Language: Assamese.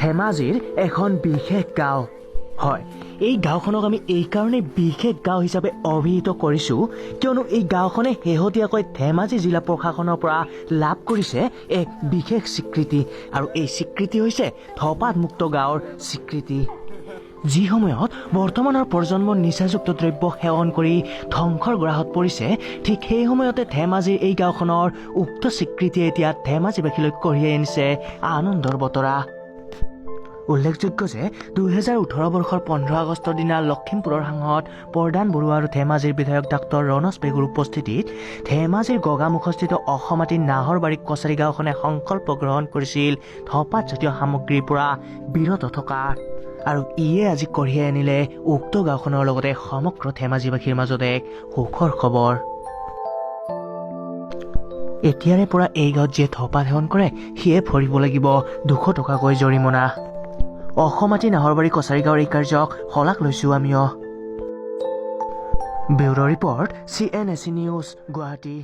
ধেমাজিৰ এখন বিশেষ গাঁও। হয়, এই গাঁওখনক আমি এইকাৰণে বিশেষ গাঁও হিচাপে অভিহিত কৰিছোঁ, কিয়নো এই গাঁওখনে শেহতীয়াকৈ ধেমাজি জিলা প্ৰশাসনৰ পৰা লাভ কৰিছে এক বিশেষ স্বীকৃতি, আৰু এই স্বীকৃতি হৈছে ধপাতমুক্ত গাঁৱৰ স্বীকৃতি। যি সময়ত বৰ্তমানৰ প্ৰজন্ম নিচাযুক্ত দ্ৰব্য সেৱন কৰি ধ্বংসৰ গ্ৰাহত পৰিছে, ঠিক সেই সময়তে ধেমাজিৰ এই গাঁওখনৰ উক্ত স্বীকৃতিয়ে এতিয়া ধেমাজিবাসীলৈ কঢ়িয়াই আনিছে আনন্দৰ বতৰা। উল্লেখযোগ্য যে দুহেজাৰ ওঠৰ বৰ্ষৰ পোন্ধৰ আগষ্টৰ দিনা লখিমপুৰৰ সাংসদ প্ৰদান বৰুৱা আৰু ধেমাজিৰ বিধায়ক ডাক্তৰ ৰণজ পেগুৰ উপস্থিতিত ধেমাজিৰ গগামুখস্থিত অসমাতী নাহৰবাৰী কছাৰী গাঁওখনে সংকল্প গ্ৰহণ কৰিছিল। ধপাতজাতীয় সামগ্ৰীৰ পৰা বিৰত থকা। আৰু ইয়ে আজি কঢ়িয়াই আনিলে উক্ত গাঁওখনৰ লগতে সমগ্ৰ ধেমাজিবাসীৰ মাজত এক সুখৰ খবৰ। এতিয়াৰে পৰা এই গাঁৱত যিয়ে ধপাত সেৱন কৰে সিয়ে ভৰিব লাগিব দুশ টকাকৈ জৰিমনা। অসমাতী নাহৰবাৰী কছাৰী গাঁৱৰ এই কাৰ্যক শলাগ লৈছোঁ আমিও। Bureau' report C N A C news Guwahati.